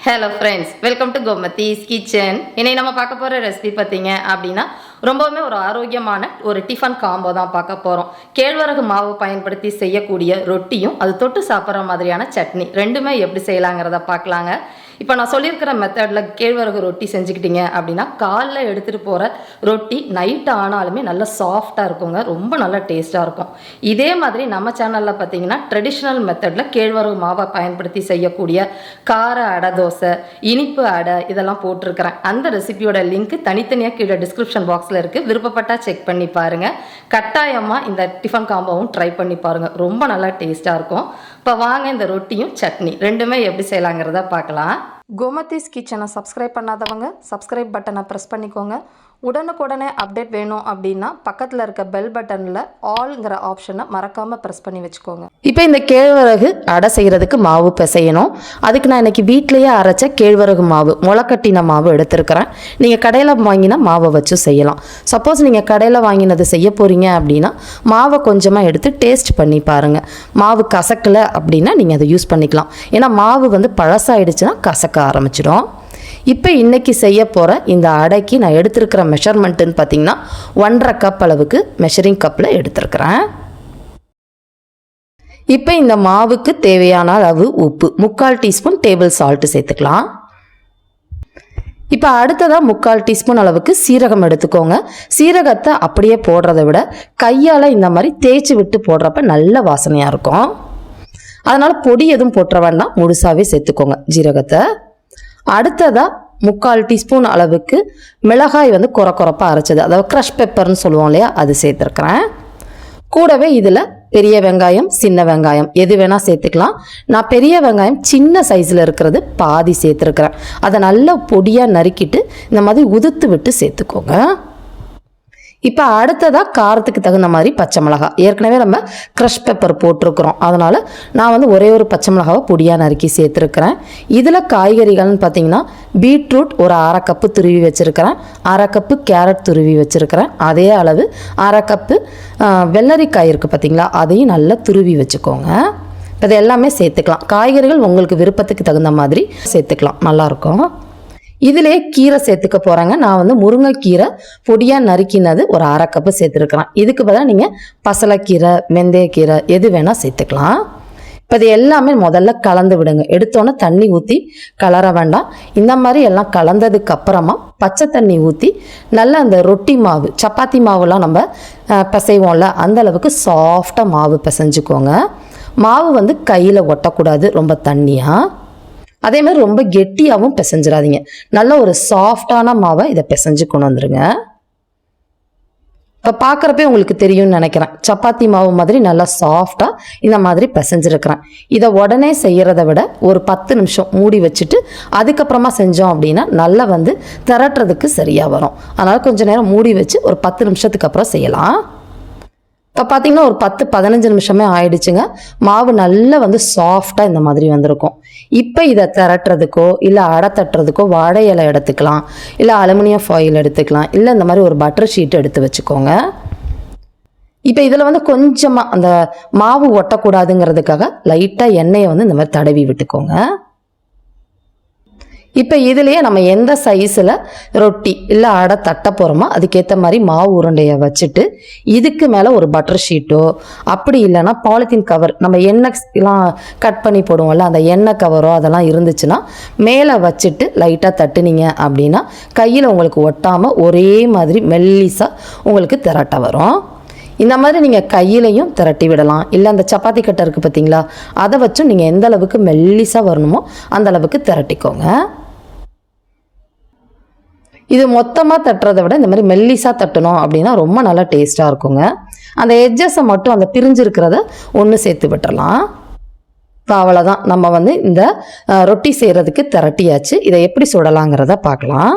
Hello friends welcome to Gomathi's kitchen இன்னைக்கு நம்ம பார்க்க போகிற ரெசிபி பார்த்தீங்க அப்படின்னா ரொம்பவுமே ஒரு ஆரோக்கியமான ஒரு டிஃபன் காம்போ தான் பார்க்க போகிறோம் கேழ்வரகு மாவு பயன்படுத்தி செய்யக்கூடிய ரொட்டியும் அது தொட்டு சாப்பிட்ற மாதிரியான சட்னி ரெண்டுமே எப்படி செய்யலாங்கிறத பார்க்கலாங்க. இப்போ நான் சொல்லியிருக்கிற மெத்தடில் கேழ்வரகு ரொட்டி செஞ்சுக்கிட்டீங்க அப்படின்னா காலைல எடுத்துகிட்டு போகிற ரொட்டி நைட் ஆனாலுமே நல்லா சாஃப்டாக இருக்குங்க. ரொம்ப நல்லா டேஸ்ட்டாக இருக்கும். இதே மாதிரி நம்ம சேனலில் பார்த்தீங்கன்னா ட்ரெடிஷ்னல் மெத்தடில் கேழ்வரகு மாவை பயன்படுத்தி செய்யக்கூடிய கார அடை தோசை இனிப்பு அடை இதெல்லாம் போட்டிருக்கிறேன். அந்த ரெசிபியோட லிங்க் தனித்தனியாக கீழே டிஸ்கிரிப்ஷன் பாக்ஸில் இருக்குது விருப்பப்பட்டா செக் பண்ணி பாருங்கள் கட்டாயமாக இந்த டிஃபன் காம்போவும் ட்ரை பண்ணி பாருங்கள் ரொம்ப நல்லா டேஸ்ட்டாக இருக்கும். இப்போ வாங்க இந்த ரொட்டியும் சட்னி. ரெண்டுமே எப்படி செய்யலாங்கிறத பார்க்கலாம். கோமதிஸ் கிச்சனை சப்ஸ்கிரைப் பண்ணாதவங்க சப்ஸ்கிரைப் பட்டனை ப்ரெஸ் பண்ணிக்கோங்க. உடனுக்குடனே அப்டேட் வேணும் அப்படின்னா பக்கத்தில் இருக்க பெல் பட்டனில் ஆல்ங்கிற ஆப்ஷனை மறக்காமல் ப்ரெஸ் பண்ணி வச்சுக்கோங்க. இப்போ இந்த கேழ்வரகு அடை செய்கிறதுக்கு மாவு பிசையணும். அதுக்கு நான் இன்னைக்கு வீட்டிலேயே அரைச்ச கேழ்வரகு மாவு முளைக்கட்டின மாவு எடுத்திருக்கிறேன். நீங்கள் கடையில் வாங்கினா மாவை வச்சு செய்யலாம். சப்போஸ் நீங்கள் கடையில் வாங்கினது செய்ய போகிறீங்க அப்படின்னா மாவை கொஞ்சமாக எடுத்து டேஸ்ட் பண்ணி பாருங்கள் மாவு கசக்கலை அப்படின்னா நீங்கள் அதை யூஸ் பண்ணிக்கலாம். ஏன்னா மாவு வந்து பழசாயிடுச்சுன்னா கசக்க ஆரம்பிச்சிடும். இப்போ இன்றைக்கி செய்ய போகிற இந்த அடைக்கு நான் எடுத்திருக்கிற மெஷர்மெண்ட்டுன்னு பார்த்தீங்கன்னா ஒன்றரை கப் அளவுக்கு மெஷரிங் கப்பில் எடுத்திருக்கிறேன். இப்போ இந்த மாவுக்கு தேவையான அளவு உப்பு முக்கால் டீஸ்பூன் டேபிள் சால்ட்டு சேர்த்துக்கலாம். இப்போ அடுத்ததாக முக்கால் டீஸ்பூன் அளவுக்கு சீரகம் எடுத்துக்கோங்க. சீரகத்தை அப்படியே போடுறத விட கையால் இந்த மாதிரி தேய்ச்சி விட்டு போடுறப்ப நல்ல வாசனையாக இருக்கும். அதனால் பொடி எதுவும் போட்டுற வேண்டாம் முழுசாகவே சேர்த்துக்கோங்க ஜீரகத்தை. அடுத்ததாக முக்கால் டீஸ்பூன் அளவுக்கு மிளகாய் வந்து குறை குறைப்பாக அரைச்சது. அதாவது க்ரஷ் பெப்பர்னு சொல்லுவோம் இல்லையா? அது சேர்த்துருக்குறேன். கூடவே இதில் பெரிய வெங்காயம் சின்ன வெங்காயம் எது வேணால் சேர்த்துக்கலாம். நான் பெரிய வெங்காயம் சின்ன சைஸில் இருக்கிறது பாதி சேர்த்துருக்குறேன். அதை நல்லா பொடியாக நறுக்கிட்டு இந்த மாதிரி உதுத்து விட்டு சேர்த்துக்கோங்க. இப்போ அடுத்ததாக காரத்துக்கு தகுந்த மாதிரி பச்சை மிளகாய் ஏற்கனவே நம்ம க்ரஷ் பெப்பர் போட்டிருக்கிறோம். அதனால் நான் வந்து ஒரே ஒரு பச்சை மிளகாவை பொடியாக நறுக்கி சேர்த்துருக்கிறேன். இதில் காய்கறிகள்னு பார்த்தீங்கன்னா பீட்ரூட் ஒரு அரை கப்பு துருவி வச்சுருக்கிறேன். அரை கப்பு கேரட் துருவி வச்சுருக்கிறேன். அதே அளவு அரை கப்பு வெள்ளரிக்காய் இருக்குது பார்த்தீங்களா அதையும் நல்லா துருவி வச்சுக்கோங்க. இப்போ இது எல்லாமே சேர்த்துக்கலாம். காய்கறிகள் உங்களுக்கு விருப்பத்துக்கு தகுந்த மாதிரி சேர்த்துக்கலாம். நல்லாயிருக்கும் இதிலே கீரை சேர்த்துக்க போகிறாங்க நான் வந்து முருங்கைக்கீரை பொடியாக நறுக்கினது ஒரு அரை கப்பு சேர்த்துருக்குறேன். இதுக்கு பதிலாக நீங்கள் பசலைக்கீரை வெந்தயக்கீரை எது வேணால் சேர்த்துக்கலாம். இப்போ இது எல்லாமே முதல்ல கலந்து விடுங்க. எடுத்தோன்னே தண்ணி ஊற்றி கலர வேண்டாம். இந்த மாதிரி எல்லாம் கலந்ததுக்கு அப்புறமா பச்சை தண்ணி ஊற்றி நல்லா அந்த ரொட்டி மாவு சப்பாத்தி மாவுலாம் நம்ம பிசைவோம்ல அந்த அளவுக்கு சாஃப்டாக மாவு பிசைஞ்சுக்கோங்க. மாவு வந்து கையில் ஒட்டக்கூடாது ரொம்ப தண்ணியாக அதே மாதிரி ரொம்ப கெட்டியாகவும் பிசைஞ்சிடாதீங்க. நல்ல ஒரு சாஃப்டான மாவை இதை பிசைஞ்சு கொண்டு வந்துருங்க. இப்போ பார்க்குறப்பே உங்களுக்கு தெரியும்னு நினைக்கிறேன். சப்பாத்தி மாவு மாதிரி நல்லா சாஃப்டாக இந்த மாதிரி பிசைஞ்சிருக்கிறேன். இதை உடனே செய்கிறத விட ஒரு பத்து நிமிஷம் மூடி வச்சுட்டு அதுக்கப்புறமா செஞ்சோம் அப்படின்னா நல்லா வந்து திரட்டுறதுக்கு சரியாக வரும். அதனால் கொஞ்சம் நேரம் மூடி வச்சு ஒரு பத்து நிமிஷத்துக்கு அப்புறம் செய்யலாம். பார்த்தீங்கன்னா ஒரு பத்து பதினஞ்சு நிமிஷமே ஆயிடுச்சுங்க. மாவு நல்லா வந்து சாஃப்டாக இந்த மாதிரி வந்திருக்கும். இப்போ இதை திரட்டுறதுக்கோ இல்லை அடை தட்டுறதுக்கோ வாழை இலை எடுத்துக்கலாம். இல்லை அலுமினியம் ஃபாயில் எடுத்துக்கலாம். இல்லை இந்த மாதிரி ஒரு பட்டர் ஷீட் எடுத்து வச்சுக்கோங்க. இப்போ இதில் வந்து கொஞ்சமாக அந்த மாவு ஒட்டக்கூடாதுங்கிறதுக்காக லைட்டாக எண்ணெயை வந்து இந்த மாதிரி தடவி விட்டுக்கோங்க. இப்போ இதுலேயே நம்ம எந்த சைஸில் ரொட்டி இல்லை அடை தட்ட போகிறோமோ அதுக்கேற்ற மாதிரி மாவு உருண்டையை வச்சுட்டு இதுக்கு மேலே ஒரு பட்டர் ஷீட்டோ அப்படி இல்லைன்னா பாலித்தீன் கவர் நம்ம எண்ணெய்லாம் கட் பண்ணி போடுவோம்ல அந்த எண்ணெய் கவரோ அதெல்லாம் இருந்துச்சுன்னா மேலே வச்சுட்டு லைட்டாக தட்டுனீங்க அப்படின்னா கையில் உங்களுக்கு ஒட்டாமல் ஒரே மாதிரி மெல்லிசாக உங்களுக்கு திரட்ட வரும். இந்த மாதிரி நீங்கள் கையிலையும் திரட்டி விடலாம். இல்லை அந்த சப்பாத்தி கட்டை இருக்குது பார்த்தீங்களா அதை வச்சும் நீங்கள் எந்த அளவுக்கு மெல்லிசாக வரணுமோ அந்த அளவுக்கு திரட்டிக்கோங்க. இது மொத்தமாக தட்டுறதை விட இந்த மாதிரி மெல்லிசாக தட்டணும் அப்படின்னா ரொம்ப நல்லா டேஸ்ட்டாக இருக்குங்க. அந்த எட்ஜஸை மட்டும் அந்த பிரிஞ்சிருக்கிறத ஒன்று சேர்த்து விட்டுறலாம். இப்போ அவ்வளோதான் நம்ம வந்து இந்த ரொட்டி செய்கிறதுக்கு திரட்டியாச்சு. இதை எப்படி சுடலாங்கிறத பார்க்கலாம்.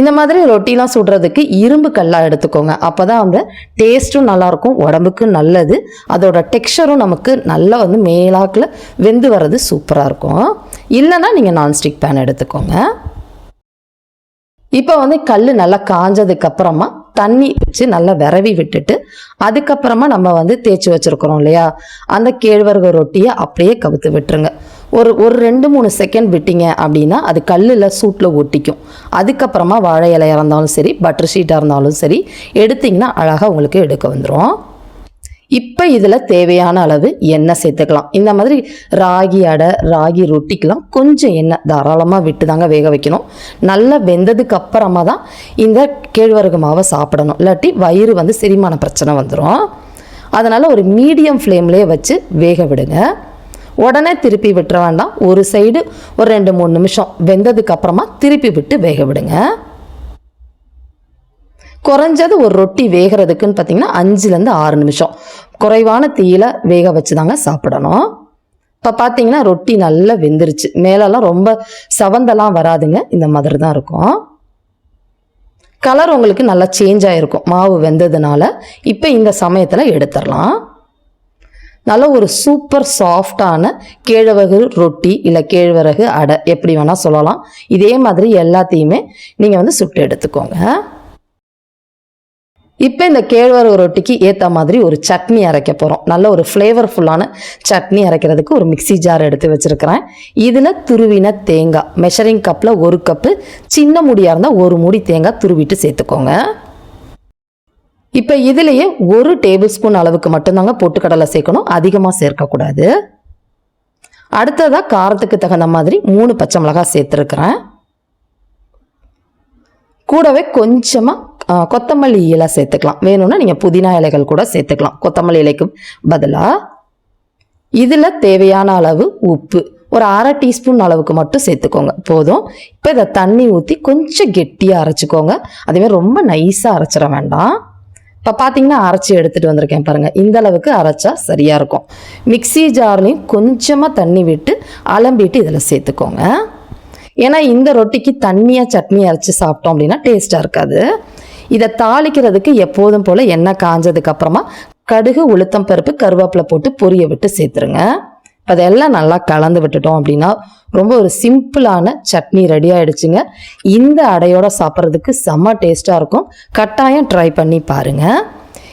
இந்த மாதிரி ரொட்டிலாம் சுடுறதுக்கு இரும்பு கல்லாக எடுத்துக்கோங்க. அப்போ தான் வந்து டேஸ்ட்டும் நல்லாயிருக்கும் உடம்புக்கு நல்லது. அதோட டெக்ஸ்டரும் நமக்கு நல்லா வந்து மேலாக்கில் வெந்து வர்றது சூப்பராக இருக்கும். இல்லைன்னா நீங்கள் நான்ஸ்டிக் பேன் எடுத்துக்கோங்க. இப்போ வந்து கல் நல்லா காஞ்சதுக்கு அப்புறமா தண்ணி வச்சு நல்லா விரவி விட்டுட்டு அதுக்கப்புறமா நம்ம வந்து தேய்ச்சி வச்சிருக்கிறோம் இல்லையா? அந்த கேழ்வரகு ரொட்டியை அப்படியே கவுத்து விட்டுருங்க. ஒரு ஒரு ரெண்டு மூணு செகண்ட் விட்டீங்க அப்படின்னா அது கல்லில் சூட்டில் ஒட்டிக்கும். அதுக்கப்புறமா வாழை இலையாக இருந்தாலும் சரி பட்டர் ஷீட்டாக இருந்தாலும் சரி எடுத்திங்கன்னா அழகாக உங்களுக்கு எடுக்க வந்துடும் இப்போ இதில் தேவையான அளவு எண்ணெய் சேர்த்துக்கலாம். இந்த மாதிரி ராகி அடை ராகி ரொட்டிக்கெலாம் கொஞ்சம் எண்ணெய் தாராளமாக விட்டு தாங்க வேக வைக்கணும். நல்லா வெந்ததுக்கு அப்புறமா தான் இந்த கேழ்வரகு மாவை சாப்பிடணும். இல்லாட்டி வயிறு வந்து செரிமான பிரச்சனை வந்துடும் அதனால் ஒரு மீடியம் ஃப்ளேம்லேயே வச்சு வேக விடுங்க. உடனே திருப்பி விட்டுற வேண்டாம். ஒரு சைடு ஒரு ரெண்டு மூணு நிமிஷம் வெந்ததுக்கு அப்புறமா திருப்பி விட்டு வேக விடுங்க. குறைஞ்சது ஒரு ரொட்டி வேகிறதுக்குன்னு பார்த்தீங்கன்னா அஞ்சுலேருந்து ஆறு நிமிஷம். குறைவான தீயில வேக வச்சு தாங்க சாப்பிடணும். இப்போ பார்த்தீங்கன்னா ரொட்டி நல்லா வெந்துருச்சு. மேலெல்லாம் ரொம்ப சவந்தெல்லாம் வராதுங்க. இந்த மாதிரி தான் இருக்கும். கலர் உங்களுக்கு நல்லா சேஞ்ச் ஆகிருக்கும் மாவு வெந்ததுனால. இப்போ இந்த சமயத்தில் எடுத்துடலாம். நல்ல ஒரு சூப்பர் சாஃப்டான கேழ்வரகு ரொட்டி இல்லை கேழ்வரகு அடை எப்படி வேணால் சொல்லலாம். இதே மாதிரி எல்லாத்தையுமே நீங்கள் வந்து சுட்டு எடுத்துக்கோங்க. இப்போ இந்த கேழ்வரகு ரொட்டிக்கு ஏற்ற மாதிரி ஒரு சட்னி அரைக்க போகிறோம் நல்ல ஒரு ஃப்ளேவர்ஃபுல்லான சட்னி அரைக்கிறதுக்கு ஒரு மிக்ஸி ஜார் எடுத்து வச்சுருக்கிறேன். இதில் துருவின தேங்காய் மெஷரிங் கப்பில் ஒரு கப்பு சின்ன முடியாக இருந்தால் ஒரு முடி தேங்காய் துருவிட்டு சேர்த்துக்கோங்க. இப்போ இதுலேயே ஒரு டேபிள் ஸ்பூன் அளவுக்கு மட்டும்தாங்க பொட்டுக்கடலை சேர்க்கணும். அதிகமாக சேர்க்கக்கூடாது அடுத்ததாக காரத்துக்கு தகுந்த மாதிரி மூணு பச்சை மிளகாய் சேர்த்துருக்குறேன். கூடவே கொஞ்சமாக கொத்தமல்லி இலை சேர்த்துக்கலாம். வேணும்னா நீங்கள் புதினா இலைகள் கூட சேர்த்துக்கலாம். கொத்தமல்லி இலைக்கு பதிலாக இதில் தேவையான அளவு உப்பு. ஒரு அரை டீஸ்பூன் அளவுக்கு மட்டும் சேர்த்துக்கோங்க. போதும். இப்போ இதை தண்ணி ஊற்றி கொஞ்சம் கெட்டியாக அரைச்சிக்கோங்க. அதேமாதிரி ரொம்ப நைஸாக அரைச்சிட வேண்டாம். இப்போ பார்த்தீங்கன்னா அரைச்சி எடுத்துகிட்டு வந்திருக்கேன் பாருங்கள் இந்த அளவுக்கு அரைச்சா சரியாக இருக்கும். மிக்ஸி ஜார்லையும் கொஞ்சமாக தண்ணி விட்டு அலம்பிட்டு இதில் சேர்த்துக்கோங்க. ஏன்னா இந்த ரொட்டிக்கு தண்ணியாக சட்னி அரைச்சி சாப்பிட்டோம் அப்படின்னா டேஸ்ட்டாக இருக்காது. இதை தாளிக்கிறதுக்கு எப்போதும் போல் எண்ணெய் காஞ்சதுக்கு அப்புறமா கடுகு உளுத்தம் பருப்பு கருவேப்பிலை போட்டு பொரிய விட்டு சேர்த்துருங்க. அதெல்லாம் நல்லா கலந்து விட்டுட்டோம் அப்படின்னா ரொம்ப ஒரு சிம்பிளான சட்னி ரெடி ஆயிடுச்சுங்க. இந்த அடையோட சாப்பிட்றதுக்கு செம்ம டேஸ்ட்டாக இருக்கும். கட்டாயம் ட்ரை பண்ணி பாருங்கள்